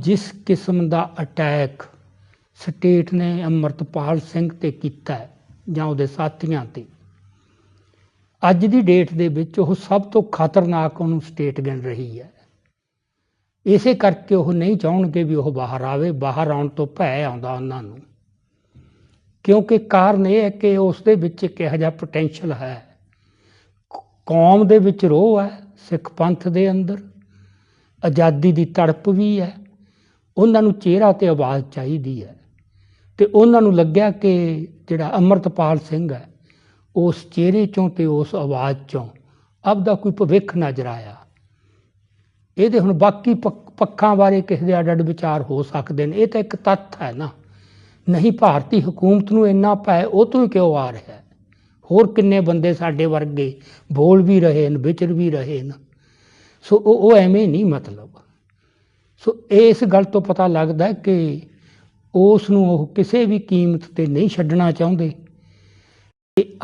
ਜਿਸ ਕਿਸਮ ਦਾ attack state ਨੇ ਅਮਰਤਪਾਲ ਸਿੰਘ ਤੇ ਕੀਤਾ ਜਾਂ ਉਹਦੇ ਸਾਥੀਆਂ ਤੇ। ਅੱਜ ਦੀ ਡੇਟ ਦੇ ਵਿੱਚ ਉਹ ਸਭ ਤੋਂ ਖਤਰਨਾਕ ਉਹਨੂੰ ਸਟੇਟ ਗਿਣ ਰਹੀ ਹੈ। ਇਸੇ ਕਰਕੇ ਉਹ ਨਹੀਂ ਚਾਹਣਗੇ ਵੀ ਉਹ ਬਾਹਰ ਆਵੇ, ਬਾਹਰ ਆਉਣ ਤੋਂ ਭੈ ਆਉਂਦਾ ਉਹਨਾਂ ਨੂੰ। ਕਿਉਂਕਿ ਕਾਰਨ ਇਹ ਹੈ ਕਿ ਉਸ ਦੇ ਵਿੱਚ ਕਿਹੋ ਜਿਹਾ ਪੋਟੈਂਸ਼ੀਅਲ ਹੈ। ਕੌਮ ਦੇ ਵਿੱਚ ਰੋਹ ਹੈ, ਸਿੱਖ ਪੰਥ ਦੇ ਅੰਦਰ। ਆਜ਼ਾਦੀ ਦੀ ਤੜਪ ਵੀ ਹੈ। ਉਹਨਾਂ ਨੂੰ ਚਿਹਰਾ ਤੇ ਆਵਾਜ਼ ਚਾਹੀਦੀ ਹੈ। ਤੇ ਉਹਨਾਂ ਨੂੰ ਲੱਗਿਆ ਕਿ ਜਿਹੜਾ ਅਮਰਤਪਾਲ ਸਿੰਘ ਹੈ, ਉਸ ਚਿਹਰੇ ਚੋਂ ਤੇ ਉਸ ਆਵਾਜ਼ ਚੋਂ ਆਪਦਾ ਕੋਈ ਭਵਿੱਖ ਨਜ਼ਰ ਆਇਆ। ਇਹਦੇ ਹੁਣ ਬਾਕੀ ਪੱਖ- ਪੱਖਾਂ ਬਾਰੇ ਕਿਸੇ ਦੇ ਅੱਡ ਅੱਡ ਵਿਚਾਰ ਹੋ ਸਕਦੇ ਨੇ। ਇਹ ਤਾਂ ਇੱਕ ਤੱਥ ਹੈ ਨਾ। ਨਹੀਂ, ਭਾਰਤੀ ਹਕੂਮਤ ਨੂੰ ਇੰਨਾ ਭੈ, ਉਹ ਤੋਂ ਹੀ ਕਿਉਂ ਆ ਰਿਹਾ ਹੋਰ ਕਿੰਨੇ ਬੰਦੇ ਸਾਡੇ ਵਰਗੇ ਬੋਲ ਵੀ ਰਹੇ ਨੇ ਵਿਚਰ ਵੀ ਰਹੇ ਨੇ ਸੋ ਉਹ ਉਹ ਐਵੇਂ ਨਹੀਂ ਮਤਲਬ। ਸੋ ਇਸ ਗੱਲ ਤੋਂ ਪਤਾ ਲੱਗਦਾ ਕਿ ਉਸ ਨੂੰ ਉਹ ਕਿਸੇ ਵੀ ਕੀਮਤ ਤੇ ਨਹੀਂ ਛੱਡਣਾ ਚਾਹੁੰਦੇ।